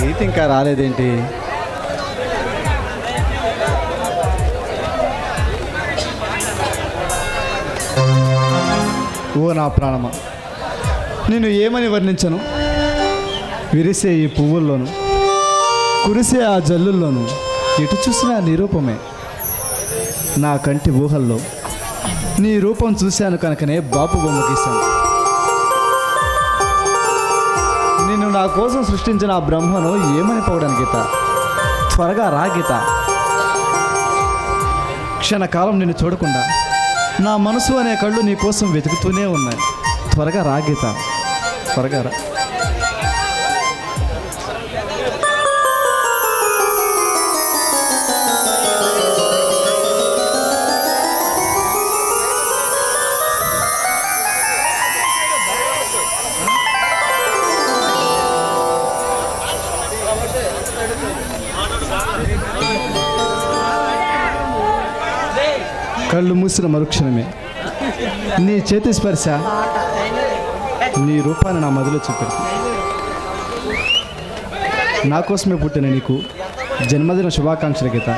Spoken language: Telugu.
గీత ఇంకా రాలేదేంటి? ఓ నా ప్రాణమా. నేను ఏమని వర్ణించను? విరిసే ఈ పువ్వుల్లోనూ కురిసే ఆ జల్లుల్లోనూ ఎటు చూసినా నిరూపమే నా కంటి ఊహల్లో నీ రూపం చూశాను కనుకనే బాపు బొమ్మ గీశాను. నా కోసం సృష్టించిన ఆ బ్రహ్మను ఏమని పోవడానికి గీత? త్వరగా రా గీత. క్షణకాలం నిన్ను చూడకుండా నా మనసు అనే కళ్ళు నీ కోసం వెతుకుతూనే ఉన్నాయి. త్వరగా రా గీత. త్వరగా రా. కళ్ళు మూసిన మరుక్షణమే. నీ చేతి స్పర్శ నీ రూపాన్ని నా మదిలో చూపెడుతుంది. నా కోసమే పుట్టిన నీకు జన్మదిన శుభాకాంక్షలు గీత.